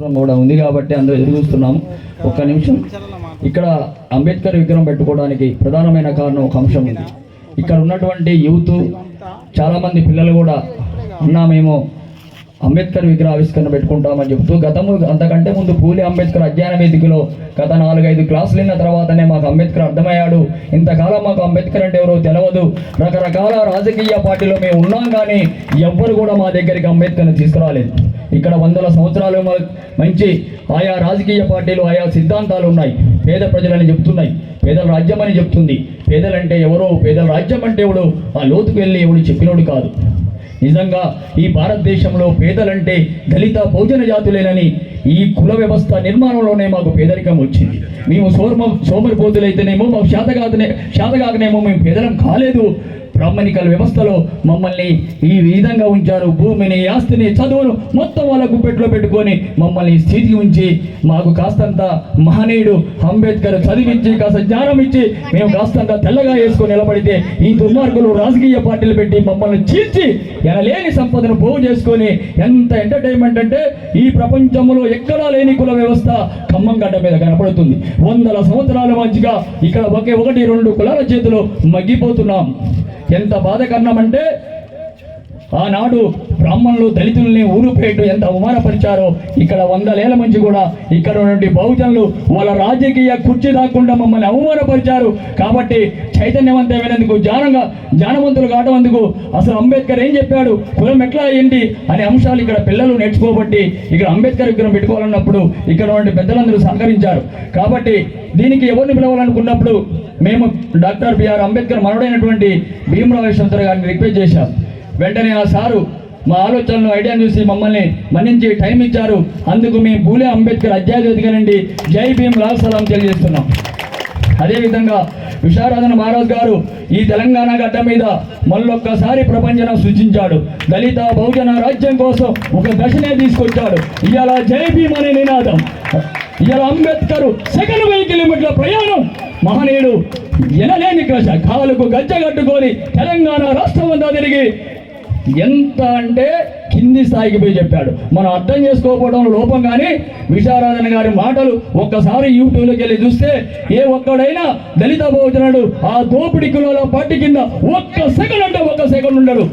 కూడా ఉంది కాబట్టి అందరూ ఎదురుస్తున్నాము ఒక్క నిమిషం. ఇక్కడ అంబేద్కర్ విగ్రహం పెట్టుకోవడానికి ప్రధానమైన కారణం ఒక అంశం ఉంది. ఇక్కడ ఉన్నటువంటి యూత్ చాలా మంది పిల్లలు కూడా అన్నా మేము అంబేద్కర్ విగ్రహ ఆవిష్కరణ పెట్టుకుంటామని చెప్తూ గతము అంతకంటే ముందు పూలి అంబేద్కర్ అధ్యయన వేదికలో గత నాలుగైదు క్లాసులు విన్న తర్వాతనే మాకు అంబేద్కర్ అర్థమయ్యాడు. ఇంతకాలం మాకు అంబేద్కర్ అంటే ఎవరో తెలియదు రకరకాల రాజకీయ పార్టీలో మేము ఉన్నాం కానీ ఎవ్వరు కూడా మా దగ్గరికి అంబేద్కర్ని తీసుకురాలేదు. ఇక్కడ వందల సంవత్సరాలు మ- మంచి ఆయా రాజకీయ పార్టీలు ఆయా సిద్ధాంతాలు ఉన్నాయి. పేద ప్రజలని చెప్తున్నాయి. పేదల రాజ్యం అని చెప్తుంది. పేదలంటే ఎవరో పేదల రాజ్యం అంటే ఎవడు ఆ లోతుకు వెళ్ళి ఎవడు చెప్పినోడు కాదు. నిజంగా ఈ భారతదేశంలో పేదలంటే దళిత భోజన జాతులేనని ఈ కుల వ్యవస్థ నిర్మాణంలోనే మాకు పేదరికం వచ్చింది. మేము సోమ సోమరిపోతులైతేనేమో మాకు శాతగాతనే శాతగాకనేమో మేము పేదలం కాలేదు. బ్రాహ్మణికల వ్యవస్థలో మమ్మల్ని ఈ విధంగా ఉంచారు. భూమిని ఆస్తిని చదువును మొత్తం వాళ్ళ గుప్పెట్లో పెట్టుకొని మమ్మల్ని స్థితి ఉంచి మాకు కాస్తంత మహనీయుడు అంబేద్కర్ చదివించి కాస్త జ్ఞానం ఇచ్చి మేము కాస్తంత తెల్లగా వేసుకొని నిలబడితే ఈ దుర్మార్గులు రాజకీయ పార్టీలు పెట్టి మమ్మల్ని చీల్చి ఎనలేని సంపదను పోగు చేసుకొని ఎంత ఎంటర్టైన్మెంట్ అంటే ఈ ప్రపంచంలో ఎక్కడా లేని కుల వ్యవస్థ ఖమ్మం గడ్డ మీద కనపడుతుంది. వందల సంవత్సరాల మంచిగా ఇక్కడ ఒకే ఒకటి రెండు కులాల చేతిలో మగ్గిపోతున్నాం. ఎంత బాధకరణం అంటే ఆనాడు బ్రాహ్మణులు దళితుల్ని ఊరుపేటు ఎంత అవమానపరిచారో ఇక్కడ వందలేళ్ళ మంచి కూడా ఇక్కడ ఉన్నటువంటి బహుజనులు వాళ్ళ రాజకీయ కుర్చీ దాక్కుండా మమ్మల్ని అవమానపరిచారు. కాబట్టి చైతన్యవంతమైనందుకు జానంగా జానవంతులు కావటందుకు అసలు అంబేద్కర్ ఏం చెప్పాడు? కులం ఎట్లా ఏంటి అనే అంశాలు ఇక్కడ పిల్లలు నేర్చుకోబట్టి ఇక్కడ అంబేద్కర్ విగ్రహం పెట్టుకోవాలన్నప్పుడు ఇక్కడ ఉన్నటువంటి పెద్దలందరూ సహకరించారు. కాబట్టి దీనికి ఎవరిని పిలవాలనుకున్నప్పుడు మేము డాక్టర్ బిఆర్ అంబేద్కర్ మనవడైనటువంటి భీమరావు గారిని రిక్వెస్ట్ చేశాం. వెంటనే ఆ సారు మా ఆలోచనలు ఐడియాను చూసి మమ్మల్ని మన్నించి టైం ఇచ్చారు. అందుకు మేము భూలే అంబేద్కర్ అధ్యాయ నుండి జై భీమ్ లాల్ సలాం తెలియజేస్తున్నాం. అదేవిధంగా విశారాధన మహారాజ్ గారు ఈ తెలంగాణ గడ్డ మీద మళ్ళొక్కసారి ప్రపంచం సృష్టించాడు దళిత బహుజన రాజ్యం కోసం ఒక దశనే తీసుకొచ్చాడు. ఇవాళ జై భీమ్ అనే నినాదం. ఇవాళ అంబేద్కర్ సెకండ్ వెయ్యి కిలోమీటర్ల ప్రయాణం. మహనీయుడు ఎనలేని కష కాలుకు గజ్జ తెలంగాణ రాష్ట్రం అంతా తిరిగి ఎంత అంటే కింది స్థాయికి పోయి చెప్పాడు. మనం అర్థం చేసుకోకపోవడం లోపం కానీ విశారాధన గారి మాటలు ఒక్కసారి యూట్యూబ్లోకి వెళ్ళి చూస్తే ఏ ఒక్కడైనా దళిత భోజనుడు ఆ దోపిడి కులాల పార్టీ కింద ఒక్క సెకండ్ అంటే ఒక్క సెకండ్ ఉండడు.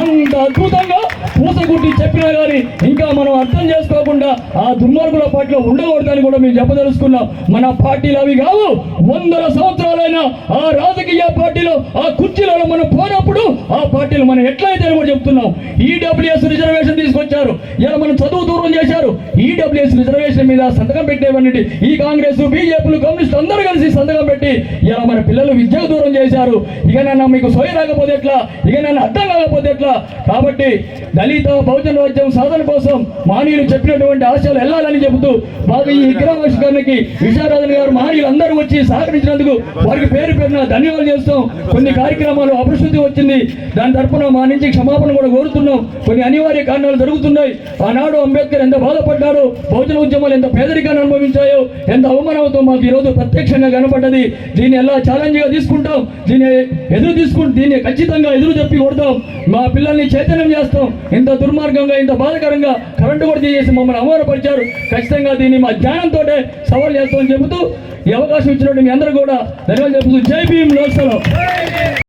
అంత అద్భుతంగా పూసగుట్టి చెప్పిన కానీ ఇంకా మనం అర్థం చేసుకోకుండా ఆ దుర్మార్గుల పార్టీలో ఉండకూడదని కూడా మేము చెప్పదలుచుకున్నాం. మన పార్టీలు అవి కావు. వందల సంవత్సరాలైన ఆ రాజకీయ పార్టీలో ఆ కుర్చీలలో మనం పోనప్పుడు ఆ పార్టీలు మనం ఎట్లయితే అని కూడా చెప్తున్నాం. ఈడబ్ల్యూఎస్ రిజర్వేషన్ తీసుకొచ్చారు. ఇలా మనం చదువు దూరం చేశారు. ఈడబ్ల్యూఎస్ రిజర్వేషన్ మీద సంతకం పెట్టేవన్నీ ఈ కాంగ్రెస్ బీజేపీలు కమ్యూనిస్టులు అందరూ కలిసి సంతకం పెట్టి ఇలా మన పిల్లలు విద్యకు దూరం చేశారు. ఇక నన్ను మీకు సోయ రాకపోతే ఎట్లా? ఇక నన్ను అర్థం కాకపోతే ఎట్లా? కాబట్టి దళిత బహుజన రాజ్యం సాధన కోసం మానవులు చెప్పినటువంటి ఆశలు వెళ్ళాలని చెబుతూ బాగా ఈ విగ్రహావిష్కరణకి విశారాధన గారు మహనీయులు అందరూ వచ్చి సహకరించినందుకు వారికి పేరు పేరున ధన్యవాదాలు చేస్తాం. కొన్ని కార్యక్రమాలు అభివృద్ధి వచ్చింది. దాని తరఫున మా నుంచి క్షమాపణ కూడా కోరుతున్నాం. కొన్ని అనివార్య కారణాలు జరుగుతున్నాయి. ఆనాడు అంబేద్కర్ ఎంత బాధపడ్డారో బహుజన ఉద్యమాలు ఎంత పేదరికాన్ని అనుభవించాయో ఎంత అవమానంతో మాకు ఈరోజు ప్రత్యక్షంగా కనపడ్డది. దీన్ని ఎలా ఛాలెంజ్గా తీసుకుంటాం? దీన్ని ఎదురు తీసుకుంటాం దీన్ని ఖచ్చితంగా ఎదురు చెప్పి కొడతాం. మా పిల్లల్ని చైతన్యం చేస్తాం. ఇంత దుర్మార్గంగా ఇంత ప్రమాదకరంగా కరెంటు కూడా చేసి మమ్మల్ని అవమానపరిచారు. ఖచ్చితంగా దీన్ని మా ధ్యానంతో సవాల్ చేస్తామని చెబుతూ ఈ అవకాశం ఇచ్చినటువంటి మీ అందరూ కూడా ధన్యవాదాలు చెబుతూ జై భీం లోక్సభ.